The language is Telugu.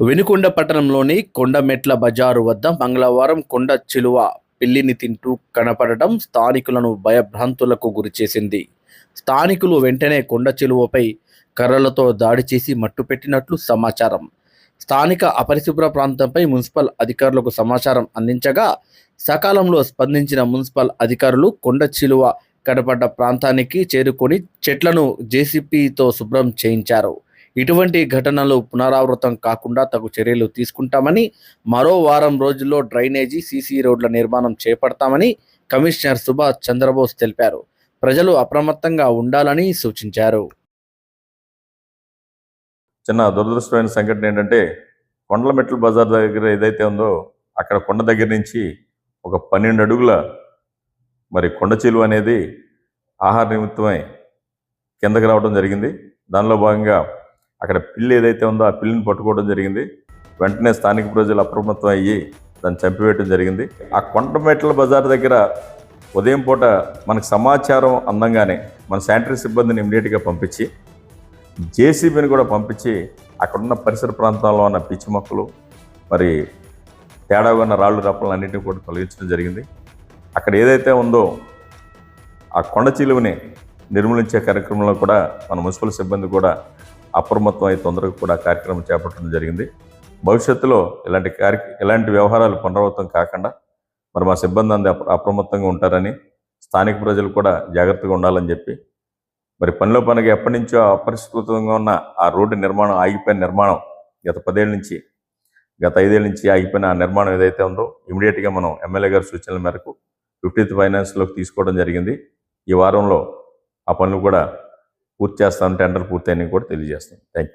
వెనుకొండ పట్టణంలోని కొండమెట్ల బజారు వద్ద మంగళవారం కొండ చిలువ పిల్లిని తింటూ కనపడటం స్థానికులను భయభ్రాంతులకు గురిచేసింది స్థానికులు వెంటనే కొండ చిలువపై కర్రలతో దాడి చేసి మట్టుపెట్టినట్లు సమాచారం. స్థానిక అపరిశుభ్ర ప్రాంతంపై మున్సిపల్ అధికారులకు సమాచారం అందించగా సకాలంలో స్పందించిన మున్సిపల్ అధికారులు కొండ చిలువ కనపడ్డ ప్రాంతానికి చేరుకొని చెట్లను జేసీపీతో శుభ్రం చేయించారు. ఇటువంటి ఘటనలు పునరావృతం కాకుండా తగు చర్యలు తీసుకుంటామని మరో వారం రోజుల్లో డ్రైనేజీ సీసీ రోడ్ల నిర్మాణం చేపడతామని కమిషనర్ సుభాష్ చంద్రబోస్ తెలిపారు. ప్రజలు అప్రమత్తంగా ఉండాలని సూచించారు. చిన్న దురదృష్టమైన సంఘటన ఏంటంటే కొండలమెట్ల బజార్ దగ్గర ఏదైతే ఉందో అక్కడ కొండ దగ్గర నుంచి ఒక పన్నెండు అడుగుల మరి కొండ చిలువ అనేది ఆహార నిమిత్తమై కిందకి రావడం జరిగింది. దానిలో భాగంగా అక్కడ పిల్లి ఏదైతే ఉందో ఆ పిల్లిని పట్టుకోవడం జరిగింది. వెంటనే స్థానిక ప్రజలు అప్రమత్తం అయ్యి దాన్ని చంపివేయడం జరిగింది. ఆ కొండమెట్ల బజార్ దగ్గర ఉదయం పూట మనకు సమాచారం అందంగానే మన శానిటరీ సిబ్బందిని ఇమీడియట్గా పంపించి జేసీబీని కూడా పంపించి అక్కడున్న పరిసర ప్రాంతాల్లో ఉన్న పిచ్చి మొక్కలు మరి తేడాగా ఉన్న రాళ్ళు రప్పలు అన్నింటినీ కూడా తొలగించడం జరిగింది. అక్కడ ఏదైతే ఉందో ఆ కొండ చిలువని నిర్మూలించే కార్యక్రమంలో కూడా మన మున్సిపల్ సిబ్బంది కూడా అప్రమత్తం అయి తొందరగా కూడా కార్యక్రమం చేపట్టడం జరిగింది. భవిష్యత్తులో ఇలాంటి కార్య ఇలాంటి వ్యవహారాలు పునరావృతం కాకుండా మరి మా సిబ్బంది అంది అప్రమత్తంగా ఉంటారని స్థానిక ప్రజలు కూడా జాగ్రత్తగా ఉండాలని చెప్పి మరి పనిలో పనిగా ఎప్పటి నుంచో అపరిష్కృతంగా ఉన్న ఆ రోడ్డు నిర్మాణం ఆగిపోయిన నిర్మాణం గత పదేళ్ళ నుంచి గత ఐదేళ్ళ నుంచి ఆగిపోయిన ఆ నిర్మాణం ఏదైతే ఉందో ఇమీడియట్గా మనం ఎమ్మెల్యే గారి సూచనల మేరకు ఫిఫ్టీత్ ఫైనాన్స్లోకి తీసుకోవడం జరిగింది. ఈ వారంలో ఆ పనులు కూడా పూర్తి చేస్తాం టెండర్ పూర్తయినవి కూడా తెలియజేస్తాం. Thank you